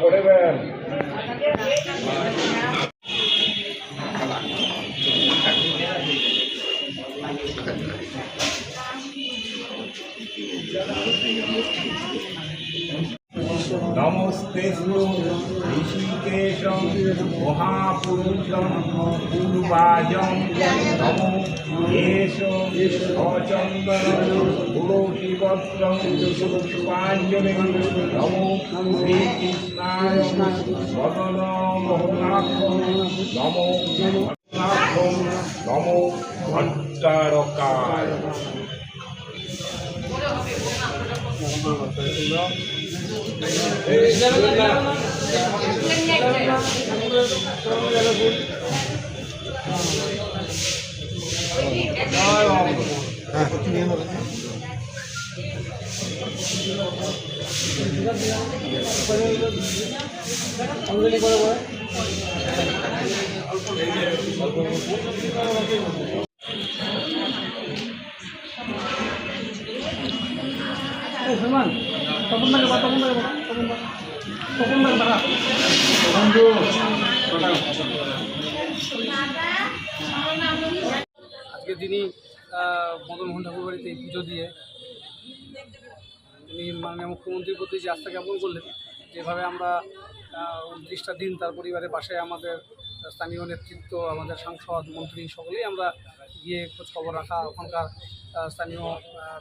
পড়েবেন নমস্তে ঋষিকেশম মহাপুরুষম পূর্বাজম নমো এষ সচন্দন তুলসী পত্রম পুষ্পাঞ্জলি নমো শ্রীকৃষ্ণায় বদন মোহনাথ নমো নাথ নমো সলমান আজকে যিনি আহ, মদন মোহন ঠাকুর বাড়িতে পুজো দিয়ে উনি মাননীয় মুখ্যমন্ত্রীর প্রতি যে আস্থা জ্ঞাপন করলেন যেভাবে আমরা উনত্রিশটা দিন তার পরিবারের পাশে আমাদের স্থানীয় নেতৃত্ব আমাদের সাংসদ মন্ত্রী সকলেই আমরা গিয়ে খোঁজ খবর রাখা, ওখানকার স্থানীয়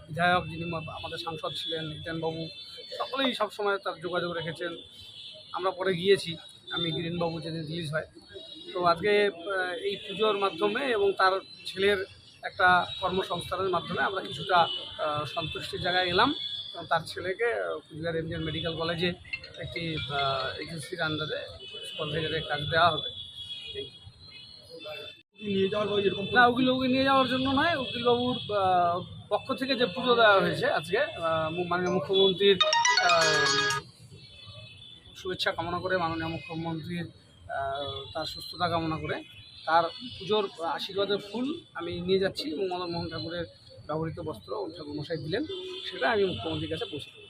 বিধায়ক যিনি আমাদের সাংসদ ছিলেন, নিতেনবাবু, সকলেই সবসময় তার যোগাযোগ রেখেছেন। আমরা পরে গিয়েছি, আমি গিরিনবাবু যেদিন রিলিজ হয়। তো আজকে এই পুজোর মাধ্যমে এবং তার ছেলের একটা কর্মসংস্থানের মাধ্যমে আমরা কিছুটা সন্তুষ্টির জায়গায় এলাম। এবং তার ছেলেকে কুচবিহার এমজিএন মেডিকেল কলেজে একটি এজেন্সির আন্ডারে সুপারভাইজারের কাজ দেওয়া হবে। নিয়ে যাওয়ার পর না উকিল বাবুকে নিয়ে যাওয়ার জন্য নয়, উকিলবাবুর পক্ষ থেকে যে পুজো দেওয়া হয়েছে আজকে মাননীয় মুখ্যমন্ত্রীর শুভেচ্ছা কামনা করে, মাননীয় মুখ্যমন্ত্রীর তার সুস্থতা কামনা করে, তার পুজোর আশীর্বাদের ফুল আমি নিয়ে যাচ্ছি। এবং মদন মোহন ঠাকুরের ব্যবহৃত বস্ত্র ঠাকুর মশাই দিলেন, সেটা আমি মুখ্যমন্ত্রীর কাছে পৌঁছে দেবো।